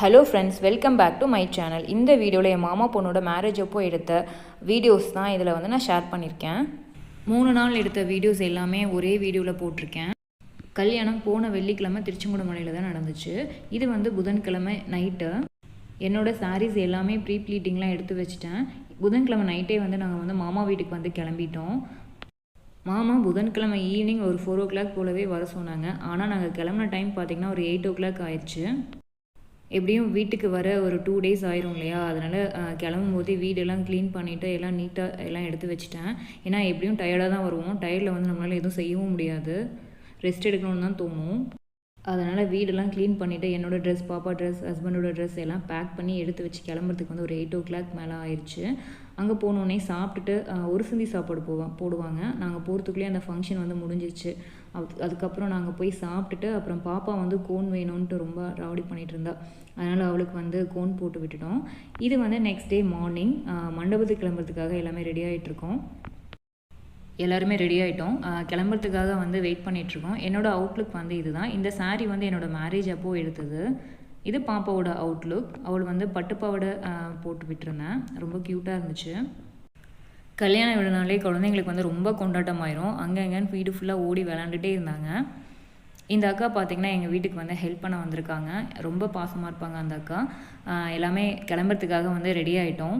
Hello friends welcome back to my channel இந்த வீடியோவில் என் மாமா பொண்ணோட மேரேஜ் அப்போ எடுத்த வீடியோஸ் தான் இதில் வந்து நான் ஷேர் பண்ணியிருக்கேன் மூணு நாள் எடுத்த வீடியோஸ் எல்லாமே ஒரே வீடியோவில் போட்டிருக்கேன். கல்யாணம் போன வெள்ளிக்கிழமை திருச்செங்கோடு தான் நடந்துச்சு. இது வந்து புதன்கிழமை நைட்டு என்னோட சாரீஸ் எல்லாமே ப்ரீ ப்ளீட்டிங்லாம் எடுத்து வச்சுட்டேன். புதன்கிழமை நைட்டே வந்து நாங்கள் வந்து மாமா வீட்டுக்கு வந்து கிளம்பிட்டோம். மாமா புதன்கிழமை ஈவினிங் ஒரு ஃபோர் ஓ கிளாக் போலவே வர சொன்னாங்க. ஆனால் நாங்கள் கிளம்புன டைம் பார்த்திங்கன்னா ஒரு எயிட் ஓ கிளாக் ஆயிடுச்சு எப்படியும் வீட்டுக்கு வர ஒரு டூ டேஸ் ஆயிரும் இல்லையா? அதனால் கிளம்பும் போதே வீடெல்லாம் க்ளீன் பண்ணிவிட்டு எல்லாம் நீட்டாக எல்லாம் எடுத்து வச்சுட்டேன். ஏன்னா எப்படியும் டயர்டாக தான் வருவோம். டயர்டில் வந்து நம்மளால் எதுவும் செய்யவும் முடியாது. ரெஸ்ட் எடுக்கணும்னு தான் தோணும். அதனால் வீடெல்லாம் க்ளீன் பண்ணிவிட்டு என்னோடய ட்ரெஸ் பாப்பா ட்ரெஸ் ஹஸ்பண்டோட ட்ரெஸ் எல்லாம் பேக் பண்ணி எடுத்து வச்சு கிளம்புறதுக்கு வந்து ஒரு எயிட் ஓ கிளாக் மேலே ஆயிடுச்சு அங்கே போனோடனே சாப்பிட்டுட்டு ஒரு சிந்தி சாப்பாடு போவான் போடுவாங்க. நாங்கள் போகிறதுக்குள்ளேயே அந்த ஃபங்க்ஷன் வந்து முடிஞ்சிச்சு அதுக்கப்புறம் நாங்கள் போய் சாப்பிட்டுட்டு அப்புறம் பாப்பா வந்து கோன் வேணும்ன்ட்டு ரொம்ப ராவடி பண்ணிகிட்டு இருந்தா அதனால் அவளுக்கு வந்து கோன் போட்டு விட்டுட்டோம். இது வந்து நெக்ஸ்ட் டே மார்னிங் மண்டபத்துக்கு கிளம்புறதுக்காக எல்லாமே ரெடி ஆகிட்ருக்கோம் எல்லாருமே ரெடி ஆகிட்டோம் கிளம்புறதுக்காக வந்து வெயிட் பண்ணிகிட்ருக்கோம் என்னோடய அவுட்லுக் வந்து இதுதான். இந்த சாரீ வந்து என்னோடய மேரேஜ் அப்போது எடுத்தது. இது பாப்பாவோட அவுட்லுக் அவள் வந்து பட்டுப்பாவோட போட்டு விட்டுருந்தேன். ரொம்ப க்யூட்டாக இருந்துச்சு. கல்யாணம் விடுனாலே குழந்தைங்களுக்கு வந்து ரொம்ப கொண்டாட்டம் ஆயிரும் அங்கே எங்கேன்னு வீடு ஃபுல்லாக ஓடி விளாண்டுட்டே இருந்தாங்க. இந்த அக்கா பார்த்திங்கன்னா எங்கள் வீட்டுக்கு வந்து ஹெல்ப் பண்ண வந்திருக்காங்க. ரொம்ப பாசமாக இருப்பாங்க அந்த அக்கா. எல்லாமே கிளம்புறதுக்காக வந்து ரெடி ஆகிட்டோம்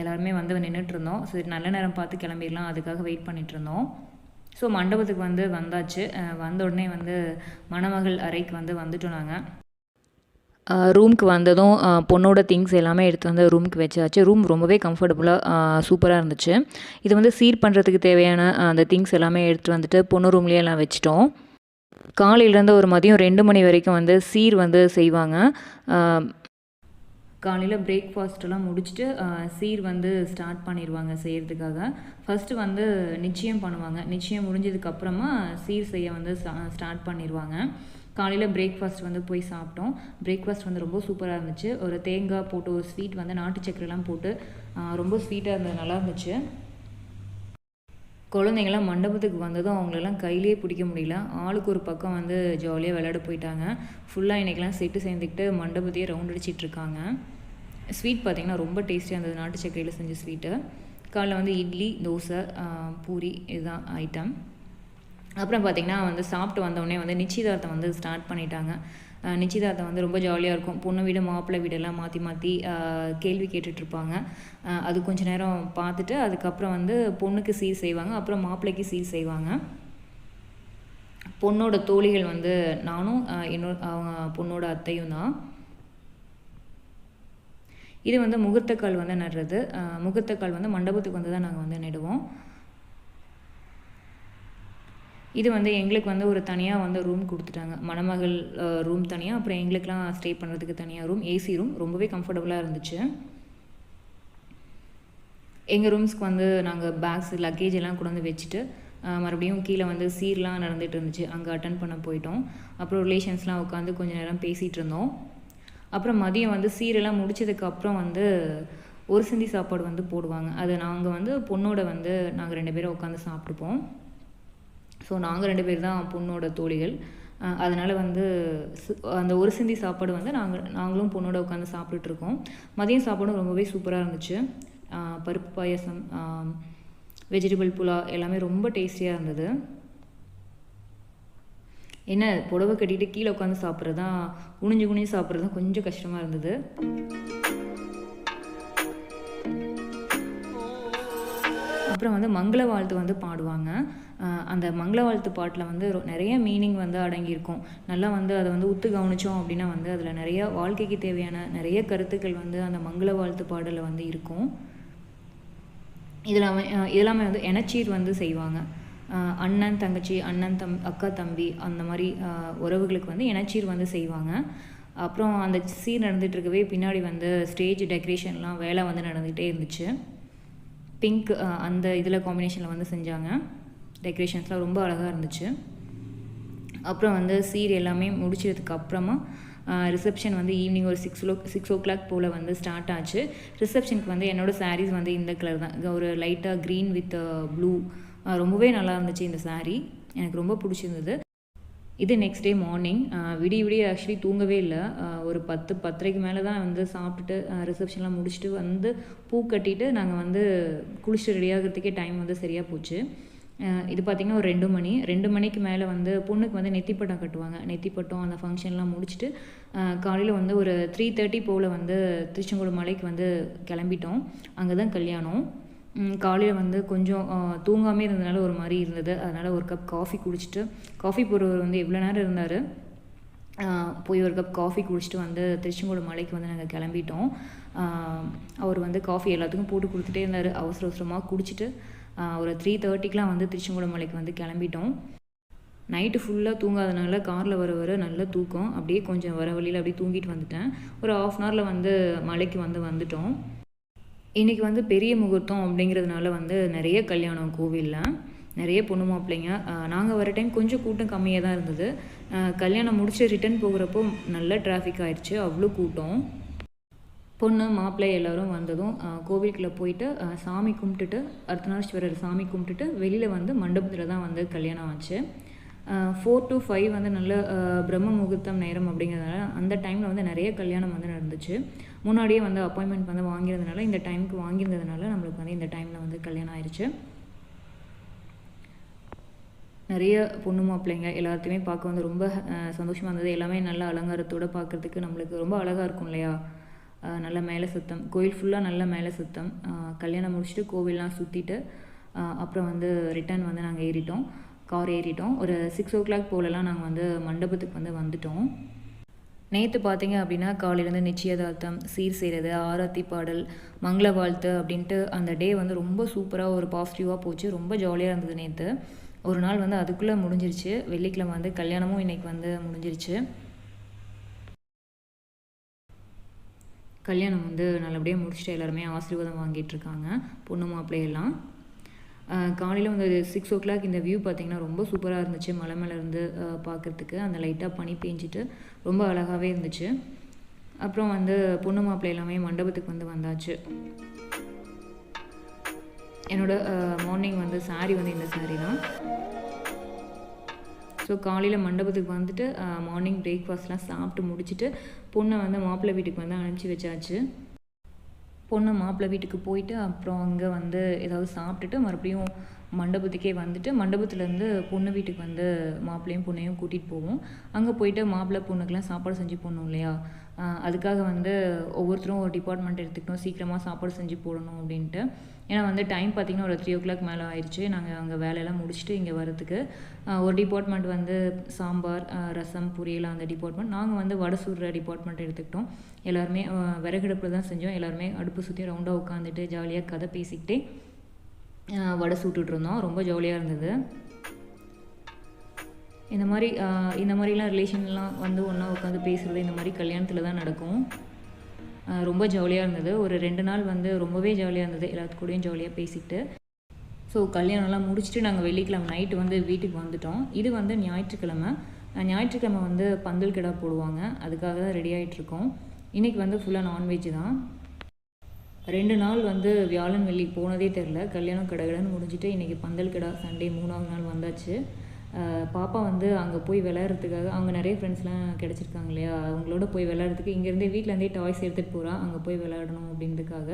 எல்லாருமே வந்து நின்றுட்டுருந்தோம் சரி நல்ல நேரம் பார்த்து கிளம்பிடலாம். அதுக்காக வெயிட் பண்ணிகிட்ருந்தோம் ஸோ மண்டபத்துக்கு வந்து வந்தாச்சு. வந்த உடனே வந்து மணமகள் அறைக்கு வந்து வந்துட்டோம் நாங்கள் ரூமுக்கு வந்ததும் பொண்ணோட திங்ஸ் எல்லாமே எடுத்து வந்து ரூமுக்கு வச்சாச்சு. ரூம் ரொம்பவே கம்ஃபர்டபுளாக சூப்பராக இருந்துச்சு. இது வந்து சீர் பண்ணுறதுக்கு தேவையான அந்த திங்ஸ் எல்லாமே எடுத்துகிட்டு வந்துட்டு பொண்ணு ரூம்லேயே எல்லாம் வச்சிட்டோம். காலையிலேருந்து ஒரு மதியம் ரெண்டு மணி வரைக்கும் வந்து சீர் வந்து செய்வாங்க. காலையில் பிரேக்ஃபாஸ்ட்டெல்லாம் முடிச்சுட்டு சீர் வந்து ஸ்டார்ட் பண்ணிடுவாங்க செய்கிறதுக்காக ஃபஸ்ட்டு வந்து நிச்சயம் பண்ணுவாங்க. நிச்சயம் முடிஞ்சதுக்கப்புறமா சீர் செய்ய வந்து ஸ்டார்ட் பண்ணிடுவாங்க காலையில் பிரேக்ஃபாஸ்ட் வந்து போய் சாப்பிட்டோம். பிரேக்ஃபாஸ்ட் வந்து ரொம்ப சூப்பராக இருந்துச்சு. ஒரு தேங்காய் போட்டு ஒரு ஸ்வீட் வந்து நாட்டு சக்கரைலாம் போட்டு ரொம்ப ஸ்வீட்டாக இருந்தது நல்லா இருந்துச்சு. குழந்தைங்களாம் மண்டபத்துக்கு வந்ததும் அவங்களெல்லாம் கையிலே பிடிக்க முடியல. ஆளுக்கு ஒரு பக்கம் வந்து ஜாலியாக விளையாட போயிட்டாங்க. ஃபுல்லாக இன்றைக்கெலாம் செட்டு சேர்ந்துக்கிட்டு மண்டபத்தையே ரவுண்ட் அடிச்சிட்ருக்காங்க ஸ்வீட் பார்த்திங்கன்னா ரொம்ப டேஸ்டியாக இருந்தது. நாட்டு சக்கரையில் செஞ்ச ஸ்வீட்டு காலைல வந்து இட்லி தோசை பூரி இதுதான் ஐட்டம் அப்புறம் பார்த்திங்கன்னா வந்து சாப்பிட்டு வந்தோடனே வந்து நிச்சயதார்த்தம் வந்து ஸ்டார்ட் பண்ணிட்டாங்க. நிச்சயதார்த்தம் வந்து ரொம்ப ஜாலியாக இருக்கும். பொண்ணு வீடு மாப்பிள்ளை வீடெல்லாம் மாற்றி மாற்றி கேள்வி கேட்டுட்ருப்பாங்க அது கொஞ்ச நேரம் பார்த்துட்டு அதுக்கப்புறம் வந்து பொண்ணுக்கு சீர் செய்வாங்க. அப்புறம் மாப்பிள்ளைக்கு சீர் செய்வாங்க. பொண்ணோட தோழிகள் வந்து நானும் என்னோட அவங்க பொண்ணோட அத்தையும் தான். இது வந்து முகூர்த்தக்கால் வந்து நடுறது. முகூர்த்தக்கால் வந்து மண்டபத்துக்கு வந்து தான் நாங்கள் வந்து நடுவோம். இது வந்து எங்களுக்கு வந்து ஒரு தனியாக வந்து ரூம் கொடுத்துட்டாங்க. மணமகள் ரூம் தனியாக அப்புறம் எங்களுக்கெலாம் ஸ்டே பண்ணுறதுக்கு தனியாக ரூம் ஏசி ரூம் ரொம்பவே கம்ஃபர்டபுளாக இருந்துச்சு. எங்கள் ரூம்ஸ்க்கு வந்து நாங்கள் பேக்ஸ் லக்கேஜ் எல்லாம் கொண்டு வந்து வச்சுட்டு மறுபடியும் கீழே வந்து சீர்லாம் நடந்துகிட்டு இருந்துச்சு. அங்கே அட்டன் பண்ண போயிட்டோம். அப்புறம் ரிலேஷன்ஸ்லாம் உட்காந்து கொஞ்சம் நேரம் பேசிகிட்டு இருந்தோம். அப்புறம் மதியம் வந்து சீரெல்லாம் முடிச்சதுக்கப்புறம் வந்து ஒரு சிந்தி சாப்பாடு வந்து போடுவாங்க. அதை நாங்கள் வந்து பொண்ணோட வந்து நாங்கள் ரெண்டு பேரும் உட்காந்து சாப்பிட்டுப்போம். ஸோ நாங்கள் ரெண்டு பேர் தான் பொண்ணோட தோழிகள். அதனால் வந்து அந்த ஒரு சிந்தி சாப்பாடு வந்து நாங்கள் நாங்களும் பொண்ணோட உட்காந்து சாப்பிட்டுட்ருக்கோம். மதியம் சாப்பாடும் ரொம்பவே சூப்பராக இருந்துச்சு. பருப்பு பாயசம் வெஜிடபிள் புலா எல்லாமே ரொம்ப டேஸ்டியாக இருந்தது. என்ன புடவை கட்டிட்டு கீழே உட்காந்து சாப்பிட்றது தான் குனிஞ்சு குனிஞ்சு சாப்பிட்றது தான் கொஞ்சம் கஷ்டமாக இருந்தது. அப்புறம் வந்து மங்கள வாழ்த்து வந்து பாடுவாங்க. அந்த மங்கள வாழ்த்து பாட்டில் வந்து நிறைய மீனிங் வந்து அடங்கியிருக்கும். நல்லா வந்து அதை வந்து உத்து கவனித்தோம் அப்படின்னா வந்து அதில் நிறைய வாழ்க்கைக்கு தேவையான நிறைய கருத்துக்கள் வந்து அந்த மங்கள வாழ்த்து பாடலில் வந்து இருக்கும். இதில் இதெல்லாமே வந்து எனச்சீர் வந்து செய்வாங்க. அண்ணன் தங்கச்சி அண்ணன் தம் அக்கா தம்பி அந்த மாதிரி உறவுகளுக்கு வந்து எனச்சீர் வந்து செய்வாங்க. அப்புறம் அந்த சீர் நடந்துகிட்டு இருக்கவே பின்னாடி வந்து ஸ்டேஜ் டெக்கரேஷன்லாம் வேலை வந்து நடந்துகிட்டே இருந்துச்சு. பிங்க் uh, அந்த இதில் காம்பினேஷனில் வந்து செஞ்சாங்க. டெக்கரேஷன்ஸ்லாம் ரொம்ப அழகாக இருந்துச்சு. அப்புறம் வந்து சீர் எல்லாமே முடிச்சதுக்கு அப்புறமா uh, ரிசப்ஷன் வந்து ஈவினிங் ஒரு six o six o'clock போல் வந்து ஸ்டார்ட் ஆச்சு. ரிசப்ஷனுக்கு வந்து என்னோடய சாரீஸ் வந்து இந்த கலர் தான். ஒரு லைட்டாக க்ரீன் வித் ப்ளூ ரொம்பவே நல்லா இருந்துச்சு இந்த சாரீ எனக்கு ரொம்ப பிடிச்சிருந்தது. இது நெக்ஸ்ட் டே மார்னிங் விடிய விடிய ஆக்சுவலி தூங்கவே இல்லை. ஒரு பத்து பத்தரைக்கு மேலே தான் வந்து சாப்பிட்டுட்டு ரிசப்ஷன்லாம் முடிச்சுட்டு வந்து பூ கட்டிட்டு நாங்கள் வந்து குளிச்சுட்டு ரெடியாகிறதுக்கே டைம் வந்து சரியாக போச்சு. இது பார்த்திங்கன்னா ஒரு ரெண்டு மணி. ரெண்டு மணிக்கு மேலே வந்து பொண்ணுக்கு வந்து நெத்திப்பட்டம் கட்டுவாங்க. நெத்திப்பட்டம் அந்த ஃபங்க்ஷன்லாம் முடிச்சுட்டு காலையில் வந்து ஒரு த்ரீ தேர்ட்டி போல் வந்து திருச்செங்கோடு மலைக்கு வந்து கிளம்பிட்டோம். அங்கே தான் கல்யாணம். காலையில் வந்து கொஞ்சம் தூங்காமே இருந்ததுனால ஒரு மாதிரி இருந்தது. அதனால் ஒரு கப் காஃபி குடிச்சிட்டு காஃபி போடுறவர் வந்து எவ்வளோ நேரம் இருந்தார். போய் ஒரு கப் காஃபி குடிச்சிட்டு வந்து திருச்செங்கோடு மலைக்கு வந்து நாங்கள் கிளம்பிட்டோம். அவர் வந்து காஃபி எல்லாத்துக்கும் போட்டு கொடுத்துட்டே இருந்தார். அவசர அவசரமாக குடிச்சிட்டு ஒரு த்ரீ தேர்ட்டிக்கெலாம் வந்து திருச்செங்கோடு மலைக்கு வந்து கிளம்பிட்டோம். நைட்டு ஃபுல்லாக தூங்காதனால காரில் வர வர நல்ல தூக்கம். அப்படியே கொஞ்சம் வர வழியில் அப்படியே தூங்கிட்டு வந்துட்டேன். ஒரு ஆஃப் அன் ஹவரில் வந்து மலைக்கு வந்து வந்துட்டோம். இன்றைக்கி வந்து பெரிய முகூர்த்தம் அப்படிங்கிறதுனால வந்து நிறைய கல்யாணம் கோவிலில் நிறைய பொண்ணு மாப்பிள்ளைங்க நாங்கள் வர டைம் கொஞ்சம் கூட்டம் கம்மியாக தான் இருந்தது. கல்யாணம் முடிச்சு ரிட்டர்ன் போகிறப்போ நல்ல டிராஃபிக் ஆயிடுச்சு அவ்வளோ கூட்டம். பொண்ணு மாப்பிள்ளை எல்லோரும் வந்ததும் கோவிலுக்குள்ளே போயிட்டு சாமி கும்பிட்டுட்டு அர்த்தநாரீஸ்வரர் சாமி கும்பிட்டுட்டு வெளியில் வந்து மண்டபத்தில் தான் வந்து கல்யாணம் ஆச்சு. ஃபோர் டு ஃபைவ் வந்து நல்ல பிரம்ம முகூர்த்தம் நேரம் அப்படிங்கிறதுனால அந்த டைமில் வந்து நிறைய கல்யாணம் வந்து நடந்துச்சு. முன்னாடியே வந்து அப்பாயின்மெண்ட் வந்து வாங்கியிருந்தனால இந்த டைமுக்கு வாங்கியிருந்ததுனால நம்மளுக்கு வந்து இந்த டைமில் வந்து கல்யாணம் ஆயிடுச்சு நிறைய பொண்ணு மாப்பிள்ளைங்க எல்லாத்தையுமே பார்க்க வந்து ரொம்ப சந்தோஷமாக இருந்தது. எல்லாமே நல்ல அலங்காரத்தோடு பார்க்குறதுக்கு நம்மளுக்கு ரொம்ப அழகாக இருக்கும் இல்லையா? நல்ல மேலே சுத்தம். கோயில் ஃபுல்லாக நல்ல மேலே சுத்தம். கல்யாணம் முடிச்சுட்டு கோவில்லாம் சுற்றிட்டு அப்புறம் வந்து ரிட்டர்ன் வந்து நாங்கள் ஏறிட்டோம். கார் ஏறிட்டோம். ஒரு சிக்ஸ் ஓ கிளாக் போலலாம் நாங்கள் வந்து மண்டபத்துக்கு வந்து வந்துட்டோம். நேற்று பார்த்தீங்க அப்படின்னா காலையிலேருந்து நிச்சயதார்த்தம் சீர் செய்கிறது ஆராத்தி பாடல் மங்கள வாழ்த்து அப்படின்ட்டு அந்த டே வந்து ரொம்ப சூப்பராக ஒரு பாசிட்டிவாக போச்சு. ரொம்ப ஜாலியாக இருந்தது நேற்று ஒரு நாள் வந்து அதுக்குள்ளே முடிஞ்சிருச்சு. வெள்ளிக்கிழமை வந்து கல்யாணமும் இன்னைக்கு வந்து முடிஞ்சிருச்சு. கல்யாணம் வந்து நல்லபடியாக முடிச்சுட்டு எல்லாருமே ஆசீர்வாதம் வாங்கிட்டு இருக்காங்க. பொண்ணு மாப்பிள்ளையெல்லாம் காலையில் வந்து சிக்ஸ் ஓ கிளாக் இந்த வியூ பார்த்தீங்கன்னா ரொம்ப சூப்பராக இருந்துச்சு. மலை மேலே இருந்து பார்க்குறதுக்கு. அந்த லைட்டாக பனி பேஞ்சிட்டு ரொம்ப அழகாகவே இருந்துச்சு. அப்புறம் வந்து பொண்ணு மாப்பிள்ளை எல்லாமே மண்டபத்துக்கு வந்து வந்தாச்சு. என்னோட மார்னிங் வந்து saree வந்து இந்த saree தான். ஸோ காலையில் மண்டபத்துக்கு வந்துட்டு மார்னிங் பிரேக்ஃபாஸ்ட்லாம் சாப்பிட்டு முடிச்சுட்டு பொண்ணை வந்து மாப்பிள்ளை வீட்டுக்கு வந்து அனுப்பிச்சி வச்சாச்சு. பொண்ணு மாப்பிள்ளை வீட்டுக்கு போயிட்டு அப்புறம் அங்கே வந்து ஏதாவது சாப்பிட்டுட்டு மறுபடியும் மண்டபத்துக்கே வந்துட்டு மண்டபத்துலேருந்து பொண்ணு வீட்டுக்கு வந்து மாப்பிள்ளையும் பொண்ணையும் கூட்டிகிட்டு போவோம். அங்கே போயிட்டு மாப்பிள்ளை பொண்ணுக்கெலாம் சாப்பாடு செஞ்சு போடணும் இல்லையா? அதுக்காக வந்து ஒவ்வொருத்தரும் ஒரு டிபார்ட்மெண்ட் எடுத்துக்கணும். சீக்கிரமாக சாப்பாடு செஞ்சு போடணும் அப்படின்ட்டு. ஏன்னா வந்து டைம் பார்த்திங்கன்னா ஒரு த்ரீ ஓ கிளாக் மேலே ஆயிடுச்சு நாங்கள் அங்கே வேலையெல்லாம் முடிச்சுட்டு இங்கே வரதுக்கு ஒரு டிபார்ட்மெண்ட் வந்து சாம்பார் ரசம் பொரியல் அந்த டிபார்ட்மெண்ட் நாங்கள் வந்து வடை சுடுற டிபார்ட்மெண்ட் எடுத்துக்கிட்டோம். எல்லாருமே விறகடுப்பில் தான் செஞ்சோம். எல்லாருமே அடுப்பு சுற்றி ரவுண்டாக உட்காந்துட்டு ஜாலியாக கதை பேசிக்கிட்டே வடை சுட்டுட்ருந்தோம் ரொம்ப ஜாலியாக இருந்தது. இந்த மாதிரி இந்த மாதிரிலாம் ரிலேஷன்லாம் வந்து ஒன்றா உட்காந்து பேசுகிறது இந்த மாதிரி கல்யாணத்தில் தான் நடக்கும். ரொம்ப ஜாலியாக இருந்தது. ஒரு ரெண்டு நாள் வந்து ரொம்பவே ஜாலியாக இருந்தது. எல்லாத்து கூடயும் ஜாலியாக பேசிட்டு ஸோ கல்யாணம்லாம் முடிச்சுட்டு நாங்கள் வெள்ளிக்கிழமை நைட்டு வந்து வீட்டுக்கு வந்துட்டோம். இது வந்து ஞாயிற்றுக்கிழமை. ஞாயிற்றுக்கிழமை வந்து பந்தல் கிடா போடுவாங்க. அதுக்காக தான் ரெடி ஆகிட்ருக்கோம் இன்றைக்கி வந்து ஃபுல்லாக நான்வெஜ் தான். ரெண்டு நாள் வந்து வியாழன் வெள்ளி போனதே தெரில கல்யாணம் கடகடன்னு முடிஞ்சுட்டு இன்றைக்கி பந்தல் கிடா சண்டே மூணாவது நாள் வந்தாச்சு. பாப்பா வந்து அங்கே போய் விளையாடுறதுக்காக அங்கே நிறைய ஃப்ரெண்ட்ஸ்லாம் கிடச்சிருக்காங்க இல்லையா? அவங்களோட போய் விளையாடுறதுக்கு இங்கேருந்தே வீட்டிலேருந்தே டாய்ஸ் எடுத்துகிட்டு போகிறா அங்கே போய் விளையாடணும் அப்படின்றதுக்காக.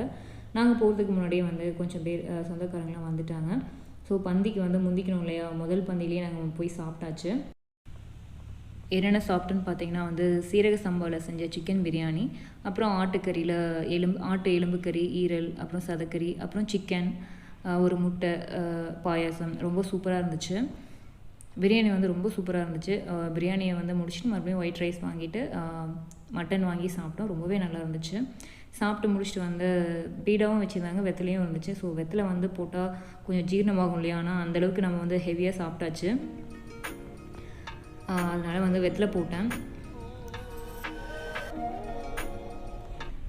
நாங்கள் போகிறதுக்கு முன்னாடியே வந்து கொஞ்சம் பேர் சொந்தக்காரங்களாம் வந்துட்டாங்க. ஸோ பந்திக்கு வந்து முந்திக்கணும் இல்லையா? முதல் பந்திலேயே நாங்கள் போய் சாப்பிட்டாச்சு. என்னென்ன சாப்பிட்டுன்னு பார்த்தீங்கன்னா வந்து சீரக சம்பாவில் செஞ்ச சிக்கன் பிரியாணி அப்புறம் ஆட்டுக்கறியில் எலும்பு ஆட்டு எலும்பு கறி ஈரல் அப்புறம் சதக்கறி அப்புறம் சிக்கன் ஒரு முட்டை பாயாசம். ரொம்ப சூப்பராக இருந்துச்சு. பிரியாணி வந்து ரொம்ப சூப்பராக இருந்துச்சு. பிரியாணியை வந்து முடிச்சுட்டு மறுபடியும் ஒயிட் ரைஸ் வாங்கிட்டு மட்டன் வாங்கி சாப்பிட்டோம். ரொம்பவே நல்லா இருந்துச்சு. சாப்பிட்டு முடிச்சுட்டு வந்து பீடாவும் வச்சுருந்தாங்க வெத்தலையும் இருந்துச்சு. ஸோ வெத்தலை வந்து போட்டால் கொஞ்சம் ஜீரணமாகும் இல்லையா? ஆனால் அந்தளவுக்கு நம்ம வந்து ஹெவியாக சாப்பிட்டாச்சு. அதனால் வந்து வெத்தலை போட்டேன்.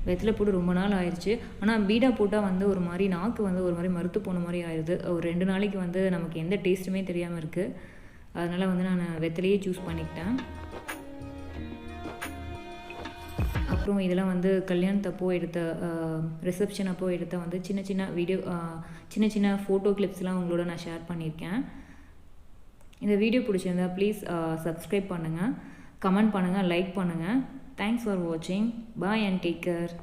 வெத்தலை போட்டு ரொம்ப நாள் ஆயிடுச்சு ஆனால் பீடா போட்டால் வந்து ஒரு மாதிரி நாக்கு வந்து ஒரு மாதிரி மறுத்து போன மாதிரி ஆயிடுது ஒரு ரெண்டு நாளைக்கு வந்து நமக்கு எந்த டேஸ்ட்டுமே தெரியாமல் இருக்குது அதனால் வந்து நான் வெத்தலையே சூஸ் பண்ணிக்கிட்டேன். அப்புறம் இதெல்லாம் வந்து கல்யாணத்தப்போ எடுத்த ரிசப்ஷன் அப்போ எடுத்த வந்து சின்ன சின்ன வீடியோ சின்ன சின்ன ஃபோட்டோ கிளிப்ஸ்லாம் உங்களோட நான் ஷேர் பண்ணியிருக்கேன். இந்த வீடியோ பிடிச்சிருந்தா ப்ளீஸ் சப்ஸ்கிரைப் பண்ணுங்கள் கமெண்ட் பண்ணுங்கள் லைக் பண்ணுங்கள் தேங்க்ஸ் ஃபார் வாட்சிங் பாய் அண்ட் டேக் கேர்